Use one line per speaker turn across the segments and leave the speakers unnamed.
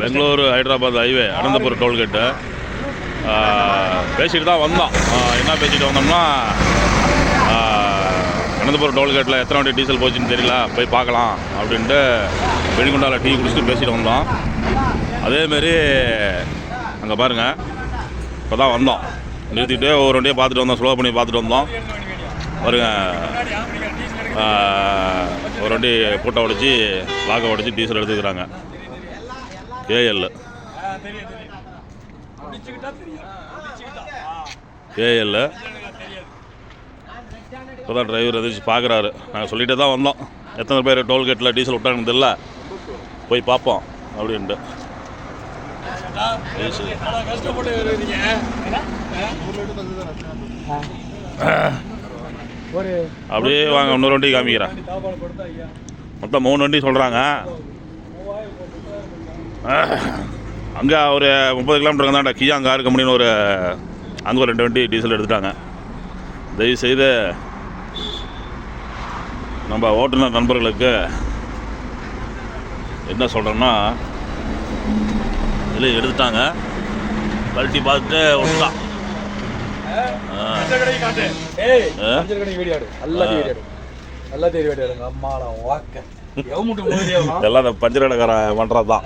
Bangalore Hyderabad highway Anantapuram tollgate. பேசிட்டு தான் வந்தோம். என்ன பேசிட்டு வந்தோம்னா அனந்தபுரம் டோல்கேட்டில் எத்தனை வண்டி டீசல் போச்சுன்னு தெரியல போய் பார்க்கலாம் அப்படின்ட்டு வெடிகுண்டாவில் டீ குடிச்சிட்டு பேசிட்டு வந்தோம். அதேமாரி அங்கே பாருங்கள் இப்போ தான் வந்தோம். நிறுத்திட்டு ஒவ்வொரு வண்டியை பார்த்துட்டு வந்தோம் ஸ்லோ பண்ணி பார்த்துட்டு வந்தோம். பாருங்கள் ஒரு வண்டி பூட்டை உடைச்சி லாக்கை உடைச்சி டீசல் எடுத்துக்கிறாங்க. ஏஎல் ஏஎல் இப்போ தான் டிரைவர் எதிர்த்து பார்க்குறாரு நாங்கள் சொல்லிகிட்டே தான் வந்தோம். எத்தனை பேர் டோல்கேட்டில் டீசல் விட்டாங்கன்னு தெரியல. போய் பார்ப்போம் அப்படின்ட்டு.
கஷ்டப்பட்டு
அப்படியே வாங்க இன்னொரு வண்டி காமிக்கிறேன். மொத்தம் மூணு வண்டி சொல்கிறாங்க அங்கே ஒரு முப்பது கிலோமீட்டர் தான்டா கியாங் கார் கம்பெனின்னு ஒரு அங்கே ஒரு ரெண்டு வண்டி டீசல் எடுத்துட்டாங்க. தயவு செய்து நம்ம ஓட்டுநர் நண்பர்களுக்கு என்ன சொல்கிறேன்னா இல்லை எடுத்துட்டாங்க. கழட்டி பார்த்துட்டு விட்டுட்டான் ஆ.
பஞ்சர் கடைக்கு காட்டு. ஏய்
ஆ?
பஞ்சர் கடைக்கு வீடியோ எடு எல்லாத்தையும் வீடியோ எடு எல்லாத்தையும் வீடியோ எடுங்க அம்மா நான் வாக்க. எவ முட்டு மூடியவா
எல்லாம் இந்த பஞ்சர் கடைக்காரன் பண்ணுறது தான்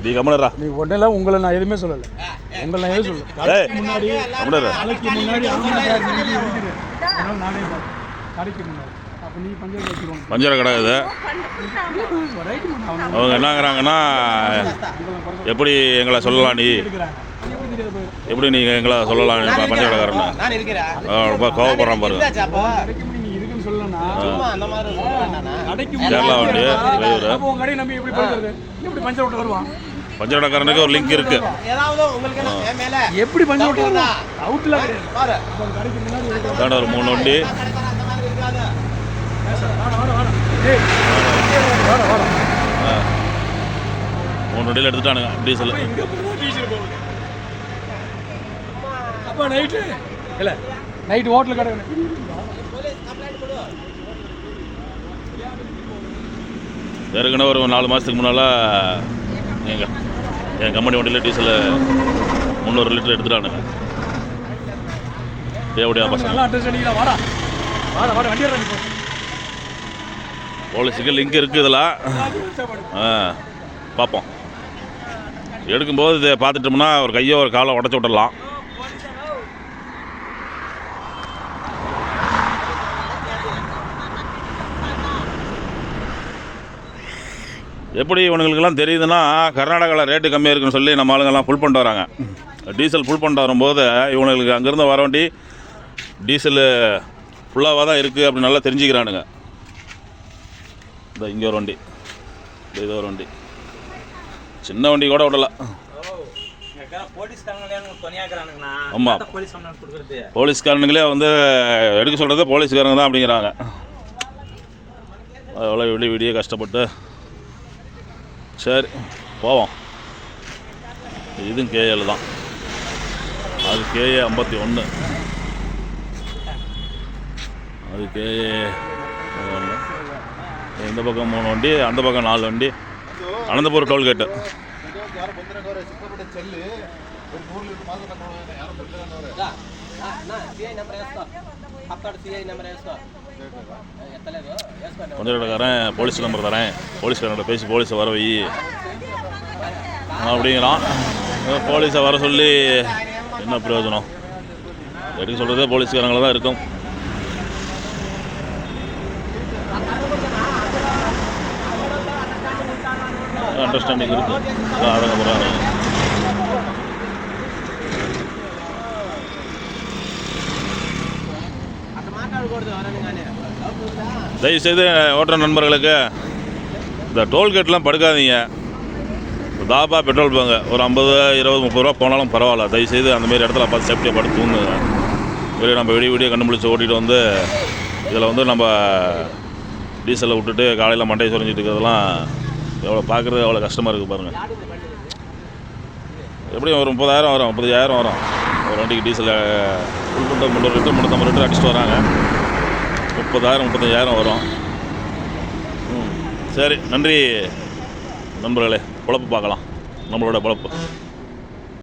நீ கம்மனரா
நீ ஒன்றும் இல்லை உங்களை நான் எதுவுமே சொல்லலை. உங்களை நான் எதுவும் சொல்லல. முன்னாடி நாளைக்கு கடைக்கு பஞ்சர்
கடை இது. அவங்க என்னங்கிறாங்கன்னா எப்படி எங்களை சொல்லலாம் நீ?
எப்படி தெரியாது போய்
எப்படி நீ எங்களை சொல்லலாம் நீ பஞ்சர கடைக்காரன்னு ரொம்ப கோவப்படுறான் பாருங்க கேரளா வண்டி,
பஞ்சர
கடைக்காரனுக்கு ஒரு லிங்க் இருக்கு.
எப்படி.
அதாண்ட ஒரு மூணு வண்டி. மூணு வண்டியில் எடுத்துட்டானுங்க. டீசல்
அப்பா நைட்டு இல்ல நைட் ஹோட்டல் கடை
ஏற்கனவே ஒரு நாலு மாதத்துக்கு முன்னால் எங்கள் என் கம்பெனி வண்டியில் டீசல் முந்நூறு லிட்டர் எடுத்துட்டானுங்க. எப்படியா பசங்க
வாடா. வாடா வாடா வண்டி.
போலீஸுக்கு லிங்க் இருக்குது இதில். ஆ பார்ப்போம் எடுக்கும்போது இதை பார்த்துட்டோம்னா ஒரு கையோ ஒரு காலை உடச்சி விட்டுடலாம். எப்படி இவனுங்களுக்கெல்லாம் தெரியுதுன்னா கர்நாடகாவில் ரேட்டு கம்மியாக இருக்குன்னு சொல்லி நம்ம ஆளுங்கெல்லாம் ஃபுல் பண்ணிட்டு வராங்க. டீசல் ஃபுல் பண்ணிட்டு வரும்போது இவனுங்களுக்கு அங்கேருந்து வர வண்டி டீசலு ஃபுல்லாக தான் இருக்குது அப்படின்னு நல்லா தெரிஞ்சுக்கிறானுங்க. இந்த இங்கே ஒரு வண்டி. இந்த இது ஒரு வண்டி. சின்ன வண்டி கூட விடல. ஆமாம்
போலீஸ்
போலீஸ்காரனுங்களே வந்து எடுக்க சொல்கிறது போலீஸ்காரங்க தான் அப்படிங்கிறாங்க. அவ்வளோ விடிய விடிய கஷ்டப்பட்டு சரி போவோம். இதுவும் கேஎல் தான். அது கேஏ ஐம்பத்தி ஒன்று அது கேஏ ஒன்று இந்த பக்கம் மூணு வண்டி அந்த பக்கம் நாலு வண்டி. Anantapuram tollgate.
CI number CI
number கொஞ்சக்காரன் police number தரேன் போலீஸ்காரன்கிட்ட பேசி போலீஸை வர வை. அப்படிங்கிறான். போலீஸை வர சொல்லி என்ன பிரயோஜனம்? எடுக்க சொல்கிறதே போலீஸ்காரங்கள தான் இருக்கும். அண்டர்ஸ்டாண்டிங் இருக்கும் அடங்க போகிறாங்க தயவுசெய்து ஓட்டுற நண்பர்களுக்கு இந்த டோல்கேட்லாம் படுக்காதீங்க. Dhaba petrol bunk. ஒரு ஐம்பது இருபது முப்பது ரூபா போனாலும் பரவாயில்ல. தயவுசெய்து அந்த மாதிரி இடத்துல பார்த்து சேஃப்டியாக படுத்து தூங்குங்க. வெளியே நம்ம விடிய விடிய கண்டுபிடிச்சி ஓட்டிகிட்டு வந்து இதில் வந்து நம்ம டீசலை விட்டுட்டு காலையில் மண்டையை சுரஞ்சிட்டு இருக்கிறதெல்லாம் எவ்வளோ பார்க்குறது எவ்வளோ கஷ்டமாக இருக்குது பாருங்கள் எப்படியும் ஒரு முப்பதாயிரம் வரும் முப்பதாயிரம் வரும். ஒரு வண்டிக்கு டீசல் ஃபுல் பண்ணிட்டு முந்நூறு லிட்டர் முந்நூற்றம்பது லிட்டர் அடிச்சுட்டு வராங்க முப்பதாயிரம் முப்பத்தஞ்சாயிரம் வரும். ம். சரி. நன்றி நண்பர்களே. பொழப்பு பார்க்கலாம். நம்மளோட பொழப்பு.